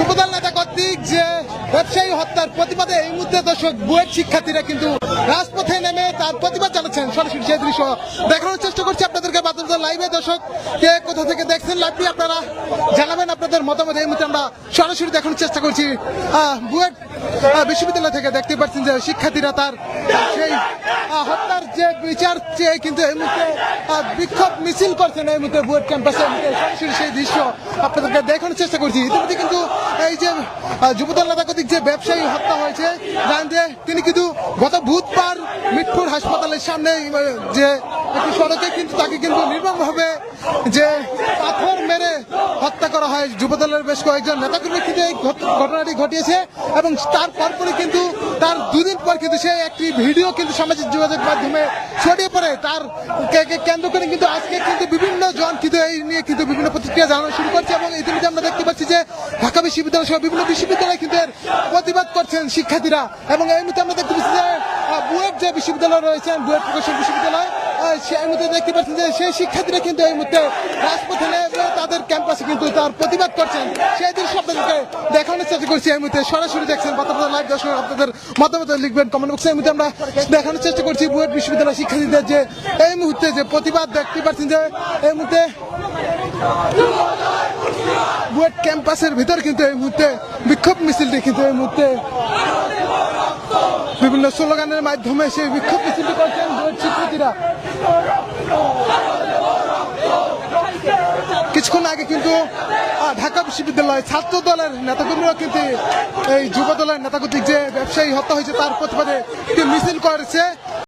যুবদল নেতা কর্তৃক যে ব্যবসায়ী হত্যার প্রতিবাদে এই মুহূর্তে দর্শক বুয়েট শিক্ষার্থীরা কিন্তু রাজপথে নেমে তার প্রতিবাদ জানাচ্ছেন সরাসরি সেই দৃশ্য দেখানোর চেষ্টা করছি আপনাদেরকে বাদল লাইভে দর্শক, কে কোথা থেকে দেখছেন লাইভটি আপনারা জানাবেন আপনাদের মতামত। এই মুহূর্তে আমরা সরাসরি দেখানোর চেষ্টা করছি। বুয়েট বিশ্ববিদ্যালয় থেকে দেখতে পাচ্ছেন যে শিক্ষার্থীরা তার সেই হত্যার যে বিচার চেয়ে কিন্তু এই মুহূর্তে বিক্ষোভ মিছিল করছেন এই মুহূর্তে বুয়েট ক্যাম্পাসে। সরাসরি সেই দৃশ্য আপনাদেরকে দেখানোর চেষ্টা করছি। ইতিমধ্যে কিন্তু এই যে যুবদল নেতা কর্তৃক যে ব্যবসায়ী হত্যা হয়েছে জানেন যে তিনি কিন্তু গত বুধবার মিটপুর হাসপাতালের সামনে যে একটি সড়কে কিন্তু তাকে কিন্তু নির্মমভাবে যে পাথর মেরে হত্যা করা হয়। যুবদলের বেশ কয়েকজন নেতাকর্মী কিন্তু এই ঘটনাটি ঘটিয়েছে এবং তার পরপরই কিন্তু তার দুদিন পর কিন্তু সে একটি ভিডিও কিন্তু সামাজিক যোগাযোগ মাধ্যমে ছড়িয়ে পড়ে। তার কেন্দ্র করে কিন্তু আজকে কিন্তু বিভিন্ন জন কিন্তু এই নিয়ে কিন্তু বিভিন্ন প্রতিক্রিয়া জানানো শুরু করছে এবং ইতিমধ্যে আমরা দেখতে পাচ্ছি যে ঢাকা বিশ্ববিদ্যালয় সহ বিভিন্ন বিশ্ববিদ্যালয় কিন্তু এর প্রতিবাদ করছেন শিক্ষার্থীরা। এবং এই মুহূর্তে আমরা দেখতে পাচ্ছি যে বুয়েট যে বিশ্ববিদ্যালয় রয়েছেন বুয়েট প্রকৌশল বিশ্ববিদ্যালয় সেই মুহূর্তে দেখতে পাচ্ছেন যে সেই শিক্ষার্থীরা কিন্তু এই মুহূর্তে রাজপথে তাদের ক্যাম্পাসে কিন্তু তার প্রতিবাদ করছেন। সেই দিন আপনাদেরকে দেখানোর চেষ্টা করছি এই মুহূর্তে। সরাসরি দেখছেন বাতাবাদ লাইভ দর্শক, আপনাদের মতামত লিখবেন কমেন্ট বক্সে এই মুহূর্তে আমরা দেখানোর চেষ্টা করছি বুয়েট বিশ্ববিদ্যালয় শিক্ষার্থীদের যে, এই মুহূর্তে যে প্রতিবাদ দেখতে পাচ্ছেন যে, এই মুহূর্তে বুয়েট ক্যাম্পাসের ভিতর কিন্তু এই মুহূর্তে বিক্ষোভ মিছিলটি কিন্তু এই মুহূর্তে বিভিন্ন স্লোগানের মাধ্যমে সেই বিক্ষোভ মিছিলটি করছেন বুয়েট শিক্ষার্থীরা। কিছুক্ষণ আগে কিন্তু ঢাকা বিশ্ববিদ্যালয় ছাত্র দলের নেতাকর্মীরা কিন্তু এই যুব দলের নেতাকর্তৃক যে ব্যবসায়ী হত্যা হয়েছে তার প্রতিবাদে মিছিল করেছে।